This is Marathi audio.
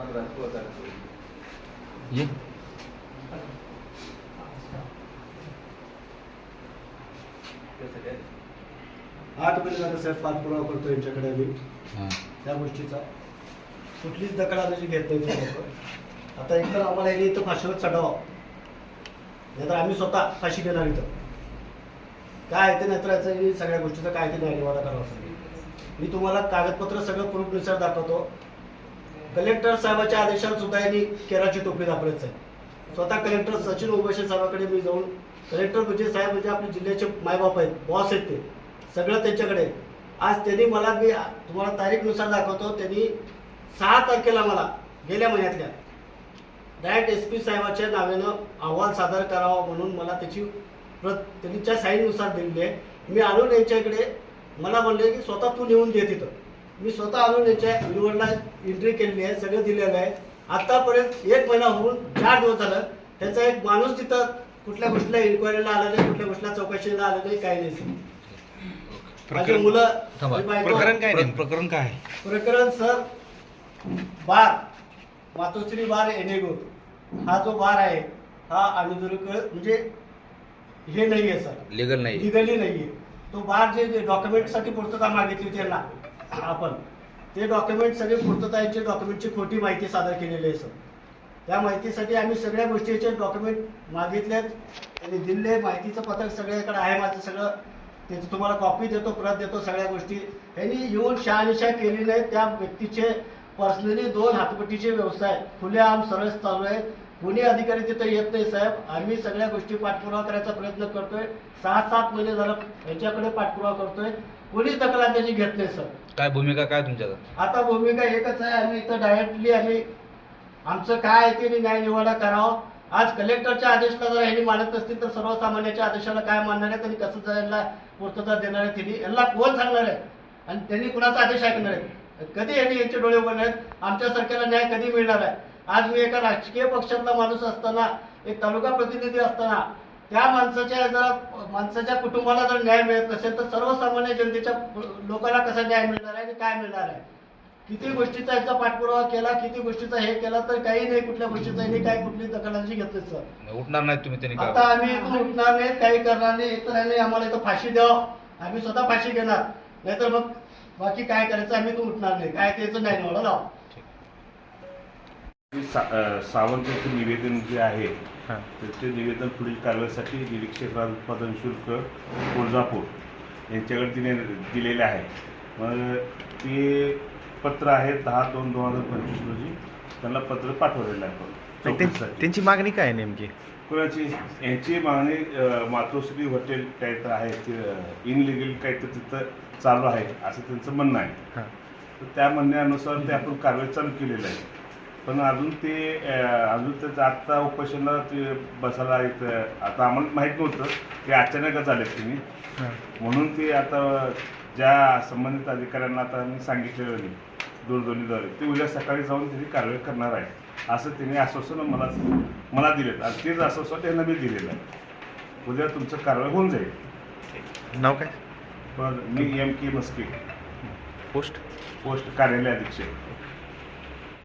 पंधरा सोळा तारीख ये. आठ महिने झालं साहेब पाठपुरावा करतो यांच्याकडे मी हां. त्या गोष्टीचा. कुठलीच दखल आताची घेत नाही आता एकतर आम्हाला यांनी इथं फाशीवर चढावं. नाहीतर आम्ही स्वतः फाशी घेणार इथं. काय आहे ते नाहीतर याचं सगळ्या गोष्टीचं काय ते न्यायनिवाडा करावा. मी तुम्हाला कागदपत्र सगळं प्रूफनुसार दाखवतो. कलेक्टर साहेबाच्या आदेशात सुद्धा यांनी केराची टोपी दाखवायचं आहे स्वतः कलेक्टर सचिन ओबेशे साहेबाकडे मी जाऊन कलेक्टर म्हणजे साहेब म्हणजे आपले जिल्ह्याचे मायबाप आहेत बॉस आहेत ते. सगळं त्यांच्याकडे आज त्यांनी मला मी तुम्हाला तारीखनुसार दाखवतो त्यांनी सहा तारखेला मला गेल्या महिन्यातल्या डायरेक्ट एस पी साहेबाच्या नावानं अहवाल सादर करावा म्हणून मला त्याची प्रत त्यांच्या साईननुसार दिलेली आहे. मी आणून यांच्याकडे मला म्हणले की स्वतः तू लिहून दे तिथं. मी स्वतः आणून यांच्या निवडला एंट्री केलेली आहे सगळं दिलेलं आहे. आतापर्यंत एक महिना होऊन चार दिवस झालं त्याचा एक माणूस तिथं कुठल्या गोष्टीला इन्क्वायरीला आला नाही कुठल्या गोष्टीला चौकशीला आलं नाही काही नाही. माझी मुलं थांबा. प्रकरण काय नेमकं? प्रकरण काय आहे? प्रकरण सर बार मातोश्री बार एनेगूर हा जो बार आहे हा अनुदुरुक म्हणजे हे नाही आहे सर. लिगल नाही लिगली नाही आहे तो बार जे डॉक्युमेंटसाठी पूर्तता मागितली त्यांना. आपण. ते डॉक्युमेंट सगळे पूर्तताची डॉक्युमेंटची खोटी माहिती सादर केलेली आहे सर त्या माहितीसाठी आम्ही सगळ्या गोष्टीचे डॉक्युमेंट मागितलेत त्यांनी दिले माहितीचं पत्रक सगळ्याकडे आहे माझं सगळं. त्याची तुम्हाला कॉपी देतो प्रत देतो सगळ्या गोष्टी. यांनी येऊन शहानिशा केली नाही त्या व्यक्तीचे पर्सनली दोन हातपट्टीचे व्यवसाय. खुलेआम सरळ चालू आहे. कोणी अधिकारी तिथं येत नाही साहेब. आम्ही सगळ्या गोष्टी पाठपुरावा करायचा प्रयत्न करतोय. सहा सात महिने झालं यांच्याकडे पाठपुरावा करतोय. कोणीच दखल त्याची घेत नाही सर. काय भूमिका काय तुमच्या आता भूमिका एकच आहे. आम्ही इथं डायरेक्टली आम्ही आमचं काय आहे ते न्याय निवाडा करावं. आज कलेक्टरच्या आदेशाला जर यांनी मानत नसतील तर सर्वसामान्याच्या आदेशाला काय मानणार आहे आणि कसं त्यांना पूर्तता देणार आहे त्यांनी? यांना कोण सांगणार आहे? आणि त्यांनी कुणाचा आदेश ऐकणार आहे? कधी यांनी यांचे डोळे उघडणार आहेत आमच्यासारख्याला न्याय कधी मिळणार आहे? आज मी एका राजकीय पक्षातला माणूस असताना एक तालुका प्रतिनिधी असताना त्या माणसाच्या जर माणसाच्या कुटुंबाला जर न्याय मिळत नसेल तर सर्वसामान्य जनतेच्या लोकांना कसा न्याय मिळणार आहे आणि काय मिळणार आहे? किती गोष्टीचा याचा पाठपुरावा केला किती गोष्टीचा हे केला तर काही नाही कुठल्या गोष्टीचा यांनी काय कुठली दखलाची घेतली सर. उठणार नाही तुम्ही आता आम्ही इथून उठणार नाही काही करणार नाही तर यांनी आम्हाला इथं फाशी द्यावं. आम्ही स्वतः फाशी घेणार. नाहीतर मग बाकी काय करायचं आम्ही इथून उठणार नाही. काय त्याचं नाही निवडा लावा सा- सावंत यांचं निवेदन जे आहे तर ते निवेदन पुढील कारवाईसाठी निरीक्षक राज उत्पादन शुल्क तुळजापूर यांच्याकडे दिले दिलेले आहे. मग ते पत्र आहे दहा दोन दोन हजार पंचवीस रोजी. त्यांना पत्र पाठवलेलं आहे आपण. त्यांची मागणी काय आहे नेमकी? कोणाची? यांची मागणी मातोश्री हॉटेल काय तर आहे ते इनलिगल काय तर तिथं चालू आहे असं त्यांचं म्हणणं आहे. तर त्या म्हणण्यानुसार ते आपण कारवाई चालू केलेलं आहे. पण अजून ते अजून त्याचं आत्ता उपोषणाला ते बसायला इथं आता आम्हाला माहीत नव्हतं. ते अचानकच आले त्यांनी हां. म्हणून ते आता ज्या संबंधित अधिकाऱ्यांना आता मी सांगितलेलं नाही दूरध्वनीद्वारे ते उद्या सकाळी जाऊन त्यांनी कारवाई करणार आहे असं त्यांनी आश्वासन मला मला दिलेत. आणि तेच आश्वासन त्यांना मी दिलेलं आहे. उद्या तुमचं कारवाई होऊन जाईल. नाव काय? पण मी M K Maske. Post. Post कार्यालय अधीक्षक.